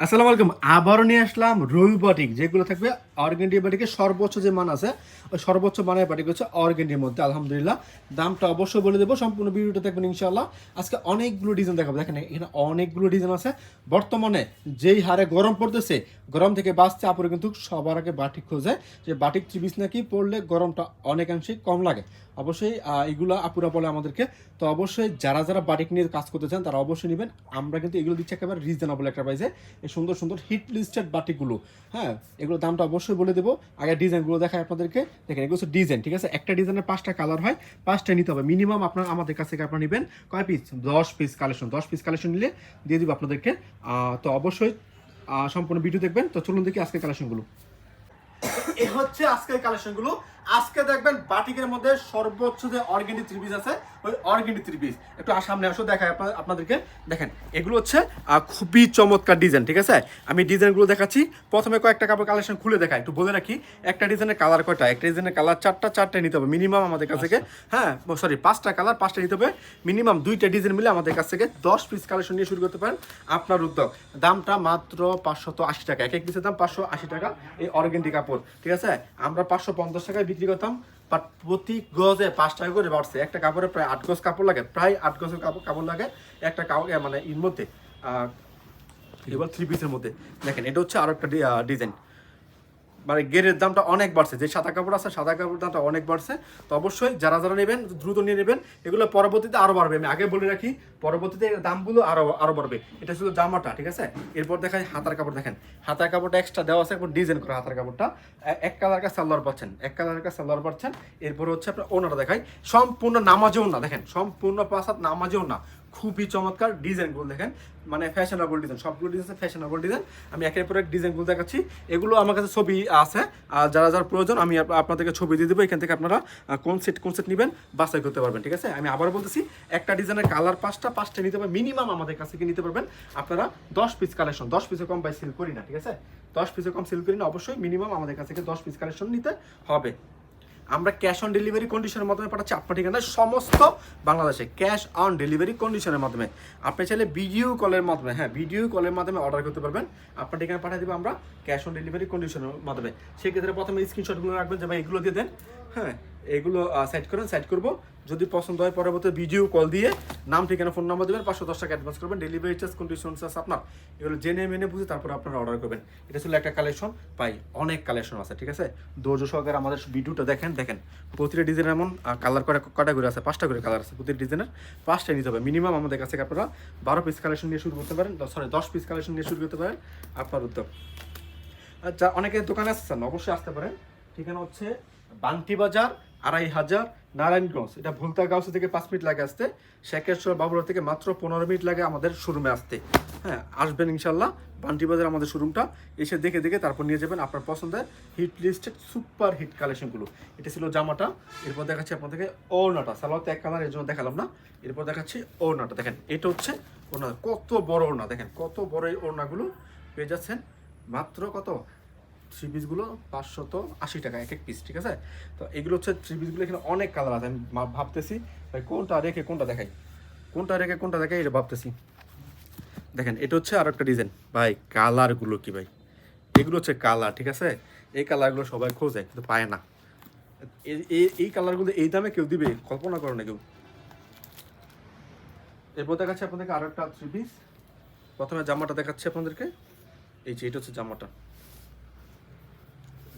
আসসালামু আলাইকুম। আবারও নিয়ে আসলাম রবি বাটিক, যেগুলো থাকবে অর্গেন্ডি বাটিকের সর্বোচ্চ যে মান আছে, ওই সর্বোচ্চ মানের বাটিক হচ্ছে অর্গেন্ডির মধ্যে, আলহামদুলিল্লাহ। দামটা অবশ্যই বলে দেবো, সম্পূর্ণ ভিডিওটা দেখবেন ইনশাল্লাহ আজকে অনেকগুলো ডিজাইন দেখাবো। দেখেন, এখানে অনেকগুলো ডিজাইন আছে। বর্তমানে যেই হারে গরম পড়তেছে, গরম থেকে বাঁচতে আপুরে কিন্তু সবার আগে বাটিক খোঁজে। যে বাটিক চিবিস নাকি পড়লে গরমটা অনেকাংশেই কম লাগে। অবশ্যই এগুলো আপুরা বলে আমাদেরকে। তো অবশ্যই যারা যারা বাটিক নিয়ে কাজ করতে চান, তারা অবশ্যই নেবেন। আমরা কিন্তু এগুলো দিচ্ছি একেবারে রিজনেবল একটা প্রাইসে এই সুন্দর সুন্দর হিট লিস্টেড বাটিগুলো হ্যাঁ এগুলো দামটা অবশ্যই বলে দেবো। আগে ডিজাইনগুলো দেখায় আপনাদেরকে। দেখেন, এগুলো হচ্ছে ডিজাইন ঠিক আছে? একটা ডিজাইনের পাঁচটা কালার হয়, পাঁচটা নিতে হবে। মিনিমাম আপনার আমাদের কাছ থেকে আপনারা নেবেন কয় পিস দশ পিস কালেকশন দশ পিস কালেকশন নিলে দিয়ে দিব আপনাদেরকে। তো অবশ্যই সম্পূর্ণ ভিডিও দেখবেন। তো চলুন দেখি আজকে কালেকশনগুলো এ হচ্ছে আজকের কালেকশনগুলো আজকে দেখবেন বাটিকের মধ্যে সর্বোচ্চ যে অর্গেন্ডি থ্রি পিস আছে ওই অর্গেন্ডি থ্রি পিস। একটু সামনে আসো দেখায় আপনাদেরকে। দেখেন এগুলো হচ্ছে খুবই চমৎকার ডিজাইন ঠিক আছে? আমি ডিজাইনগুলো দেখাচ্ছি। প্রথমে কয়েকটা কাপড় কালেকশন খুলে দেখাই। একটু বলে রাখি একটা ডিজাইনের কালার কয়টা? একটা ডিজাইনের কালার চারটা চারটে নিতে হবে মিনিমাম আমাদের কাছ থেকে। হ্যাঁ সরি পাঁচটা কালার পাঁচটা নিতে হবে। মিনিমাম দুইটা ডিজাইন মিলে আমাদের কাছ থেকে দশ পিস কালেকশন নিয়ে শুরু করতে পারেন আপনার উদ্যোগ। দামটা মাত্র পাঁচশত আশি টাকা। এক এক পিসের দাম পাঁচশো আশি টাকা এই অর্গেন্ডি কাপড় ঠিক আছে? আমরা পাঁচশো পঞ্চাশ টাকায় বিক্রি করতাম বাট প্রতি গজে পাঁচ টাকা করে বাড়ছে। একটা কাপড়ে প্রায় আট গজ কাপড় লাগে, প্রায় আট গজের কাপড় কাপড় লাগে একটা কাপড় মানে এর মধ্যে থ্রি পিসের মধ্যে। দেখেন, এটা হচ্ছে আরও একটা ডিজাইন মানে গেরের দামটা অনেক বাড়ছে। যে সাদা কাপড় আছে, সাদা কাপড় দামটা অনেক বাড়ছে। তো অবশ্যই যারা যারা নেবেন, দ্রুত নিয়ে নেবেন। এগুলো পরবর্তীতে আরও বাড়বে। আমি আগে বলে রাখি, পরবর্তীতে এর দামগুলো আরও আরও বাড়বে। এটা শুধু জামাটা, ঠিক আছে? এরপর দেখাই হাতার কাপড়। দেখেন, হাতার কাপড়টা এক্সট্রা দেওয়া আছে, এখন ডিজাইন করা হাতার কাপড়টা। এক কালার কা সালোয়ার পাচ্ছেন, এক কালার কা সালোয়ার পাচ্ছেন। এরপর হচ্ছে আপনার ওনাটা দেখায় সম্পূর্ণ নামাজেও না, দেখেন, সম্পূর্ণ পাঁচাত নামাজেও না। খুবই চমৎকার ডিজাইনগুলো দেখেন। মানে ফ্যাশনেবল ডিজাইন সবগুলো ডিজাইন ফ্যাশনেবল ডিজাইন আমি একের পর এক ডিজাইনগুলো দেখাচ্ছি। এগুলো আমার কাছে ছবি আছে। আর যারা যারা প্রয়োজন, আমি আপনাদেরকে ছবি দিয়ে দেবো। এখান থেকে আপনারা কোন সেট কোন সেট নেবেন, বাছাই করতে পারবেন, ঠিক আছে? আমি আবার বলতেছি, একটা ডিজাইনের কালার পাঁচটা পাঁচটা নিতে পারবেন। মিনিমাম আমাদের কাছে নিতে পারবেন? আপনারা দশ পিস কালেকশন দশ পিসে কম বাই সেল করি না, ঠিক আছে? দশ পিসে কম সেল করি না, অবশ্যই মিনিমাম আমাদের কাছ দশ পিস কালেকশন নিতে হবে। আমরা ক্যাশ অন ডেলিভারি কন্ডিশনের মাধ্যমে পাঠাচ্ছি আপনার ঠিকানায় সমস্ত বাংলাদেশে। ক্যাশ অন ডেলিভারি কন্ডিশনের মাধ্যমে। আপনি চাইলে ভিডিও কলের মাধ্যমে হ্যাঁ ভিডিও কলের মাধ্যমে অর্ডার করতে পারবেন। আপনার ঠিকানা পাঠিয়ে দেবো আমরা ক্যাশ অন ডেলিভারি কন্ডিশনের মাধ্যমে। সেক্ষেত্রে প্রথমে স্ক্রিনশটগুলো রাখবেন যেমন এগুলো দিয়ে দেন। হ্যাঁ এগুলো সেট করেন সেট করব। যদি পছন্দ হয়, পরবর্তী ভিডিও কল দিয়ে নাম, ঠিকানা ফোন নাম্বার দেবেন, পাঁচশো দশ টাকা অ্যাডভান্স করবেন। ডেলিভারি চার্জ কন্ডিশন চার্জ আপনার। এগুলো জেনে মেনে বুঝে তারপর আপনারা অর্ডার করবেন। এটা ছিল একটা কালেকশন পাই অনেক কালেকশন আছে, ঠিক আছে? ধৈর্য সহকারে আমাদের ভিডিওটা দেখেন দেখেন। প্রতিটা ডিজাইন এমন কালার করে কটা করে আছে, পাঁচটা করে কালার আছে। প্রতিটা ডিজাইনের পাঁচটা নিতে হবে। মিনিমাম আমাদের কাছে আপনারা বারো পিস কালেকশন নিয়ে শুরু করতে পারেন সরি দশ পিস কালেকশন নিয়ে শুরু করতে পারেন, আপনার উদ্যোগ। আচ্ছা অনেকে দোকানে আসছেন, অবশ্যই আসতে পারেন। ঠিকানা হচ্ছে বান্টি বাজার আড়াই হাজার নারায়ণগঞ্জ। এটা ভুলতা গাউসি থেকে পাঁচ মিনিট লাগে আসতে শেখেশ্বর বাবুরা থেকে মাত্র পনেরো মিনিট লাগে আমাদের শোরুমে আসতে। হ্যাঁ আসবেন ইনশাল্লাহ বান্টি বাজার আমাদের শোরুমটা। এসে দেখে দেখে তারপর নিয়ে যাবেন আপনার পছন্দের হিট লিস্টেড সুপার হিট কালেকশনগুলো এটা ছিল জামাটা, এরপর দেখাচ্ছি আপনাদেরকে ওড়নাটা। সালোয়ারতে এক কালারের জন্য দেখালাম না। এরপর দেখাচ্ছি ওড়নাটা। দেখেন, এটা হচ্ছে ওড়না। কত বড় ওড়না, দেখেন, কত বড় এই ওড়নাগুলো। পেয়ে যাচ্ছেন মাত্র কত? থ্রি পিসগুলো পাঁচশত আশি টাকা, এক এক পিস ঠিক আছে? তো এগুলো হচ্ছে থ্রি পিসগুলো এখানে অনেক কালার আছে, আমি ভাবতেছি, ভাই, কোনটা রেখে কোনটা দেখাই? কোনটা রেখে কোনটা দেখাই, এটা ভাবতেছি। দেখেন, এটা হচ্ছে আর একটা ডিজাইন ভাই কালারগুলো কি ভাই? এগুলো হচ্ছে কালার ঠিক আছে? এই কালারগুলো সবাই খোঁজে, কিন্তু পায় না। এই কালারগুলো এই দামে কেউ দিবে? কল্পনা করে না কেউ। এরপর দেখাচ্ছে আপনাদেরকে আরও একটা থ্রি পিস প্রথমে জামাটা দেখাচ্ছে আপনাদেরকে। এই যে, এটা হচ্ছে জামাটা।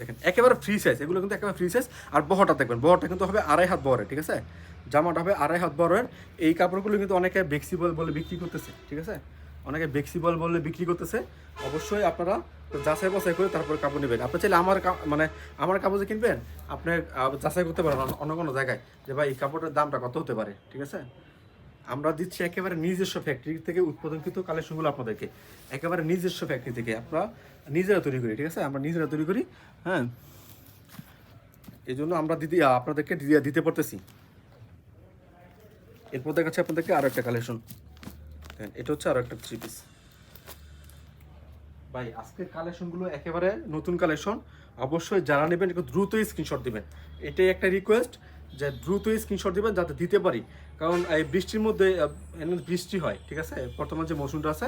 দেখেন, একেবারে ফ্রি সাইজ এগুলো কিন্তু একেবারে ফ্রি সাইজ আর বহরটা দেখবেন, বহরটা কিন্তু হবে আড়াই হাত বহরের, ঠিক আছে? জামাটা হবে আড়াই হাত বহরের। এই কাপড়গুলো কিন্তু অনেকে বেক্সিবল বলে বিক্রি করতেছে, ঠিক আছে? অনেকে বেক্সিবল বলে বিক্রি করতেছে। অবশ্যই আপনারা যাচাই বাছাই করে তারপরে কাপড় নেবেন। আপনি চাইলে আমার মানে আমার কাপড় যে কিনবেন, আপনি যাচাই করতে পারেন অন্য কোনো জায়গায় যে ভাই এই কাপড়ের দামটা কত হতে পারে, ঠিক আছে? আমরা দিচ্ছি একেবারে নিজস্ব ফ্যাক্টরি থেকে উৎপাদনকৃত কালেকশনগুলো আপনাদেরকে। একেবারে নিজস্ব ফ্যাক্টরি থেকে আমরা নিজেরা তৈরি করি, ঠিক আছে? আমরা নিজেরা তৈরি করি হ্যাঁ? এই জন্য আমরা দিদি আপনাদেরকে দিতে পারতেছি। এরপর দেখাচ্ছে আপনাদেরকে আরও একটা কালেকশন এটা হচ্ছে আরও একটা থ্রি পিস ভাই, আজকের কালেকশনগুলো একেবারে নতুন কালেকশন অবশ্যই যারা নেবেন একটু দ্রুত স্ক্রিনশট দিবেন। এটাই একটা রিকোয়েস্ট যে দ্রুত স্ক্রিনশট দিবেন যাতে দিতে পারি। কারণ এই বৃষ্টির মধ্যে বৃষ্টি হয়, ঠিক আছে? বর্তমান যে মৌসুমটা আছে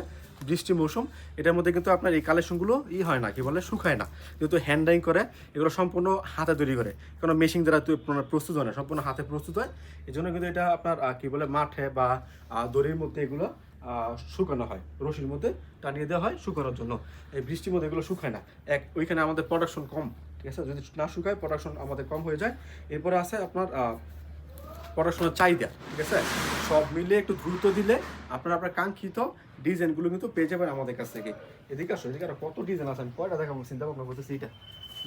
বৃষ্টি মৌসুম, এটার মধ্যে কিন্তু আপনার এই কালেকশনগুলো ই হয় না, কি বলে? শুকায় না। যেহেতু হ্যান্ড ডাইং করে, এগুলো সম্পূর্ণ হাতে তৈরি করে। কারণ মেশিন দ্বারা প্রস্তুত হয় না, সম্পূর্ণ হাতে প্রস্তুত হয়। এই জন্য কিন্তু এটা আপনার কি বলে, মাঠে বা দড়ির মধ্যে এগুলো শুকানো হয়। রশির মধ্যে টানিয়ে দেওয়া হয় শুকানোর জন্য। এই বৃষ্টির মধ্যে এগুলো শুকায় না। এক, ওইখানে আমাদের প্রোডাকশন কম। ঠিক আছে? যদি না শুকায় প্রোডাকশন আমাদের কম হয়ে যায়। এরপরে আছে আপনার পড়াশোনার চাহিদা, ঠিক আছে? সব মিলে একটু দ্রুত দিলে আপনার আপনার কাঙ্ক্ষিত ডিজাইনগুলো কিন্তু পেয়ে যাবেন আমাদের কাছ থেকে। এদিকে আসো, এদিকে কত ডিজাইন আছে আমি কয়টা দেখাবো? চিন্তা ভাবনা করতেছি এটা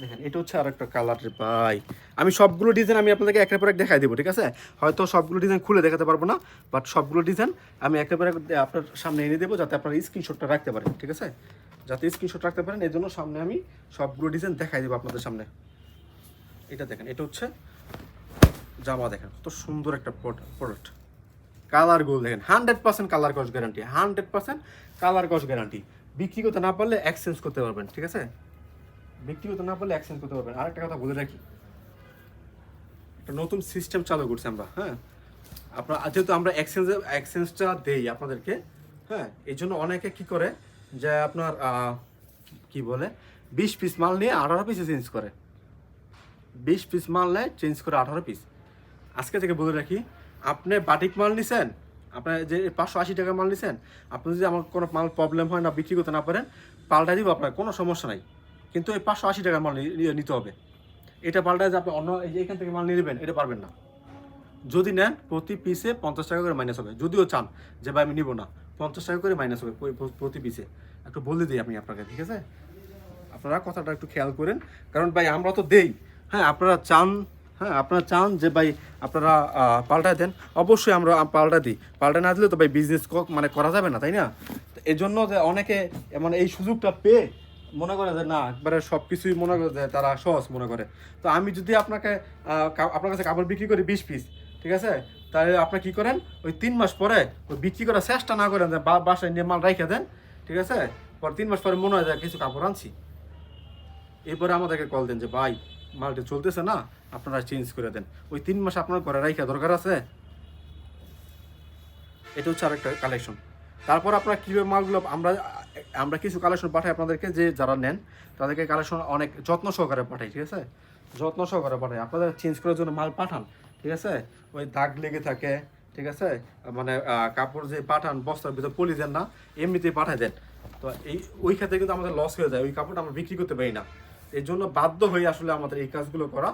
দেখেন, এটা হচ্ছে আর একটা কালার ভাই। আমি সবগুলো ডিজাইন আমি আপনাদেরকে একের পর এক দেখাই দেবো, ঠিক আছে? হয়তো সবগুলো ডিজাইন খুলে দেখাতে পারব না বাট সবগুলো ডিজাইন আমি একের পর এক আপনার সামনে এনে দেবো, যাতে আপনার স্ক্রিনশটটা রাখতে পারেন, ঠিক আছে? যাতে স্ক্রিনশট রাখতে পারেন এই জন্য সামনে আমি সবগুলো ডিজাইন দেখাই দেবো আপনাদের সামনে। এটা দেখেন, এটা হচ্ছে জামা দেখেন, কত সুন্দর একটা প্রোডাক্ট কালার গোল দেখেন হান্ড্রেড পার্সেন্ট কালার কস গ্যারান্টি হান্ড্রেড পার্সেন্ট কালার কস গ্যারান্টি বিক্রি করতে না পারলে এক্সচেঞ্জ করতে পারবেন, ঠিক আছে? বিক্রি করতে না পারলে এক্সচেঞ্জ করতে পারবেন। আরেকটা কথা বলে রাখি, একটা নতুন সিস্টেম চালু করছি আমরা হ্যাঁ? আপনার, যেহেতু আমরা এক্সচেঞ্জ এক্সচেঞ্জটা দেই আপনাদেরকে হ্যাঁ? এই জন্য অনেকে কি করে যে আপনার কি বলে, বিশ পিস মাল নিয়ে আঠারো পিসে চেঞ্জ করে। বিশ পিস মাল নেয় চেঞ্জ করে আঠারো পিস আজকে থেকে বলে রাখি, আপনি বাটিক মাল নিছেন আপনার যে পাঁচশো আশি টাকা মাল নিছেন, আপনি যদি আমার কোনো মাল প্রবলেম হয় না, বিক্রি করতে না পারেন পাল্টা দিব আপনার কোনো সমস্যা নাই। কিন্তু এই পাঁচশো আশি টাকার মাল নিতে হবে। এটা পাল্টায় যে আপনি অন্য এই যে এখান থেকে মাল নিয়ে নেবেন, এটা পারবেন না। যদি নেন প্রতি পিসে পঞ্চাশ টাকা করে মাইনাস হবে। যদিও চান যে ভাই আমি নিব না। পঞ্চাশ টাকা করে মাইনাস হবে প্রতি পিসে একটু বলে দিই আমি আপনাকে ঠিক আছে? আপনারা কথাটা একটু খেয়াল করেন। কারণ ভাই আমরা তো দেই। হ্যাঁ আপনারা চান হ্যাঁ আপনারা চান যে ভাই আপনারা আহ, পাল্টায় দেন। অবশ্যই আমরা পাল্টা দিই। পাল্টা না দিলে তো ভাই বিজনেস মানে করা যাবে না তাই না? এই জন্য যে অনেকে মানে এই সুযোগটা পেয়ে মনে করে যে না একবারে সব কিছুই মনে করে যে তারা সহজ মনে করে। তো আমি যদি আপনাকে আপনার কাছে কাপড় বিক্রি করি বিশ পিস ঠিক আছে? তাহলে আপনি কি করেন? ওই তিন মাস পরে ওই বিক্রি করার চেষ্টা না করেন যে বাসায় নিয়ে মাল রাইখে দেন, ঠিক আছে? পর তিন মাস পরে মনে হয় যে কিছু কাপড় আনছি। এরপরে আমাদেরকে কল দেন যে, ভাই, মালটা চলতেছে না, আপনারা চেঞ্জ করে দেন। ওই তিন মাস আপনার ঘরে রাইখা দরকার আছে? এটা হচ্ছে আরেকটা কালেকশন তারপর আপনারা কীভাবে মালগুলো, আমরা আমরা কিছু কালেকশন পাঠাই আপনাদেরকে, যে যারা নেন, তাদেরকে কালেকশন অনেক যত্ন সহকারে পাঠাই, ঠিক আছে? যত্ন সহকারে পাঠাই। আপনাদের চেঞ্জ করার জন্য মাল পাঠান। ঠিক আছে? ওই দাগ লেগে থাকে, ঠিক আছে? মানে কাপড় যে পাঠান, বস্তার ভিতরে পলি দেন না, এমনিতেই পাঠাই দেন। তো এই, ওই ক্ষেত্রে কিন্তু আমাদের লস হয়ে যায়। ওই কাপড়টা আমরা বিক্রি করতে পারি না। এই জন্য বাধ্য হয়ে আসলে আমাদের এই কাজগুলো করা।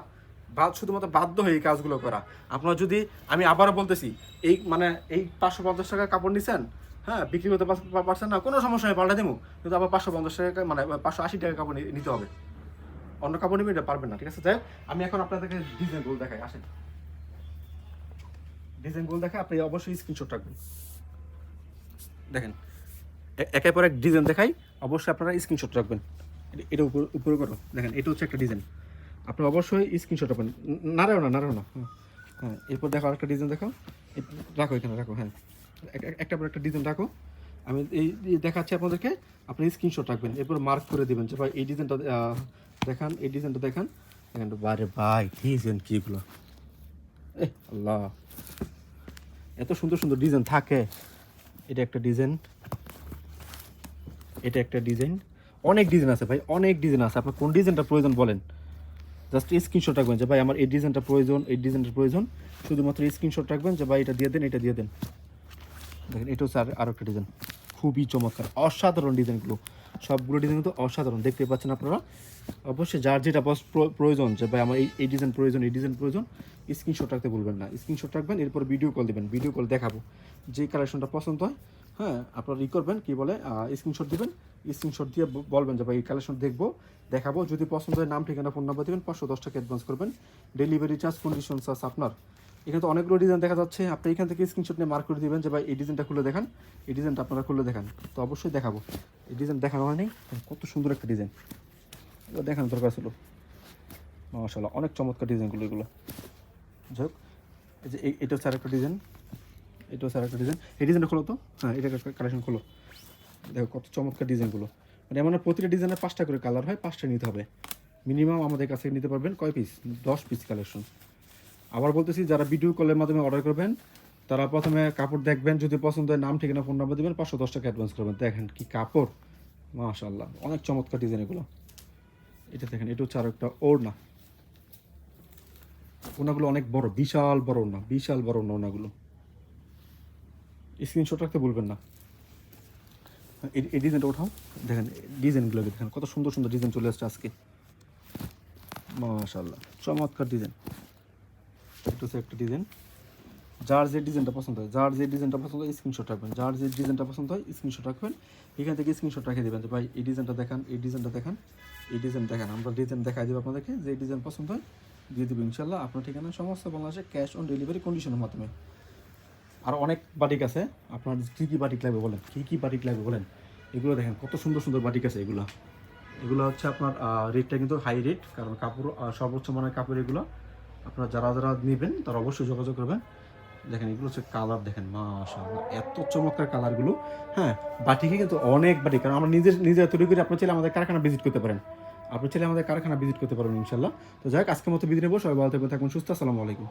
বা, শুধুমাত্র বাধ্য হয়ে এই কাজগুলো করা। আপনারা যদি, আমি আবারও বলতেছি, এই মানে এই পাঁচশো পঞ্চাশ টাকার কাপড় নিছেন হ্যাঁ বিক্রি করতে পারছেন না, কোনো সমস্যা নেই, পাল্টা দেবো কিন্তু আবার পাঁচশো পঞ্চাশ টাকা মানে পাঁচশো আশি টাকা কাপড় নিতে হবে। অন্য কাপড় নিবে এটা পারবেন না, ঠিক আছে? যাই আমি এখন আপনাদেরকে ডিজাইনগুলো দেখাই, আসেন। ডিজাইনগুলো দেখে, আপনি অবশ্যই স্ক্রিনশট রাখবেন। দেখেন একের পর এক ডিজাইন দেখাই, অবশ্যই আপনারা স্ক্রিনশট রাখবেন। এটা- উপর উপরে করো। দেখেন, এটা হচ্ছে একটা ডিজাইন। আপনি অবশ্যই স্ক্রিনশট রাখবেন। নাড়াও না নাড়াও না। হ্যাঁ হ্যাঁ এরপর দেখো আরেকটা ডিজাইন দেখো রাখো এখানে, রাখো হ্যাঁ। এক- এক- একটা পর একটা ডিজাইন রাখো। আমি এই এই দেখাচ্ছি আপনাদেরকে, আপনি স্ক্রিনশট রাখবেন। এরপর মার্ক করে দিবেন যে, ভাই, এই ডিজাইনটা দেখান, এই ডিজাইনটা দেখান। দেখেন, বারে ভাই ডিজাইন কীগুলো এ আল্লাহ। এত সুন্দর সুন্দর ডিজাইন থাকে। এটা একটা ডিজাইন এটা একটা ডিজাইন অনেক ডিজাইন আছে ভাই, অনেক ডিজাইন আছে। আপনার কোন ডিজাইনটা প্রয়োজন বলেন। জাস্ট স্ক্রিনশট রাখবেন যে, ভাই, আমার এই ডিজাইনটা প্রয়োজন, এই ডিজাইনটা প্রয়োজন। শুধুমাত্র স্ক্রিনশট রাখবেন যে, ভাই, এটা দিয়ে দেন, এটা দিয়ে দেন। দেখেন, এটা হচ্ছে আর একটা ডিজাইন খুবই চমৎকার, অসাধারণ ডিজাইনগুলো। সবগুলো ডিজাইন কিন্তু অসাধারণ, দেখতে পাচ্ছেন আপনারা? অবশ্যই যার যেটা প্রয়োজন, যে ভাই আমার এই এই ডিজাইন প্রয়োজন, এই ডিজাইন প্রয়োজন স্ক্রিনশট রাখতে বলবেন না। স্ক্রিনশট রাখবেন, এরপর ভিডিও কল দেবেন ভিডিও কল দেখাবো। যে কালেকশনটা পছন্দ হয় হ্যাঁ আপনারা ই করবেন, কী বলে স্ক্রিনশট দিবেন স্ক্রিনশট দিয়ে বলবেন যে ভাই এই কালেকশন দেখব, দেখাবো। যদি পছন্দ হয়, নাম, ঠিকানা ফোন নাম্বার দেবেন, পাঁচশো দশ টাকা অ্যাডভান্স করবেন। ডেলিভারি চার্জ কন্ডিশন চার্জ আপনার। এখানে তো অনেকগুলো ডিজাইন দেখা যাচ্ছে। আপনি এখান থেকে স্ক্রিনশট নিয়ে মার্ক করে দিবেন যে, ভাই, এই ডিজাইনটা খুলে দেখান। এই ডিজাইনটা আপনারা খুলে দেখান। তো অবশ্যই দেখাবো। এই ডিজাইন দেখানো হয়নি কত সুন্দর একটা ডিজাইন এগুলো দেখানো দরকার ছিল মাশাল্লাহ অনেক চমৎকার ডিজাইনগুলো এগুলো। যাই হোক, এই যে এটা হচ্ছে আরেকটা ডিজাইন এটা হচ্ছে আরেকটা ডিজাইন এই ডিজাইনটা খোলো তো। হ্যাঁ এটা কালেকশন খোলো। দেখো কত চমৎকার ডিজাইনগুলো মানে এমন প্রতিটা ডিজাইনের পাঁচটা করে কালার হয়, পাঁচটা নিতে হবে। মিনিমাম আমাদের কাছে নিতে পারবেন কয় পিস দশ পিস কালেকশন আবার বলতেছি, যারা ভিডিও কলের মাধ্যমে অর্ডার করবেন, তারা প্রথমে কাপড় দেখবেন, যদি পছন্দ হয় নাম, ঠিকানা ফোন নাম্বার দেবেন, পাঁচশো দশ টাকা অ্যাডভান্স করবেন। দেখেন কি কাপড়। মাশাল্লাহ অনেক চমৎকার ডিজাইন এগুলো। এটা দেখেন, এটা হচ্ছে আরও একটা ওড়না। ওনাগুলো অনেক বড়, বিশাল বড় ওড়না, বিশাল বড় ওড়না ওনাগুলো স্ক্রিনশট রাখতে বলবেন না। এই ডিজাইনটা ওঠাও। দেখেন ডিজাইনগুলো দেখেন, কত সুন্দর সুন্দর ডিজাইন চলে আসছে আজকে। মাশাল্লাহ চমৎকার ডিজাইন হচ্ছে একটা ডিজাইন যার যে ডিজাইনটা পছন্দ হয়, যার যে ডিজাইনটা পছন্দ হয় স্ক্রিনশট রাখবেন। যার যে ডিজাইনটা পছন্দ হয় স্ক্রিনশট রাখবেন। এখান থেকে স্ক্রিনশট রেখে দেবেন যে, ভাই, এই ডিজাইনটা দেখান, এই ডিজাইনটা দেখান, এই ডিজাইন দেখান। আমরা ডিজাইন দেখাই দেবো আপনাদেরকে, যে ডিজাইন পছন্দ হয়, দিয়ে দেবো ইনশাল্লাহ আপনার ঠিকানা সমস্ত বাংলাদেশে ক্যাশ অন ডেলিভারি কন্ডিশনের মাধ্যমে। আর অনেক বাটিক আছে। আপনার কী কী বাটিক লাগবে বলেন? কী কী বাটিক লাগবে বলেন? এগুলো দেখেন, কত সুন্দর সুন্দর বাটিক আছে এগুলো। এগুলো হচ্ছে আপনার রেটটা কিন্তু হাই রেট কারণ কাপড় সর্বোচ্চ মানের কাপড় এগুলো। আপনারা যারা যারা নেবেন, তারা অবশ্যই যোগাযোগ করবেন। দেখেন, এগুলো হচ্ছে কালার দেখেন, মাশাআল্লাহ, এত চমৎকার কালারগুলো হ্যাঁ বাটিকে কিন্তু অনেক বাটি, কারণ আমরা নিজের নিজেরা তৈরি করে আপনার ছেলে আমাদের কারখানা ভিজিট করতে পারেন। আপনার ছেলে আমাদের কারখানা ভিজিট করতে পারেন ইনশাল্লাহ তো যাই হোক, আজকের মতো বিদিনে নেব, সবাই ভালো থাকবেন থাকুন সুস্থ, আসসালামু আলাইকুম।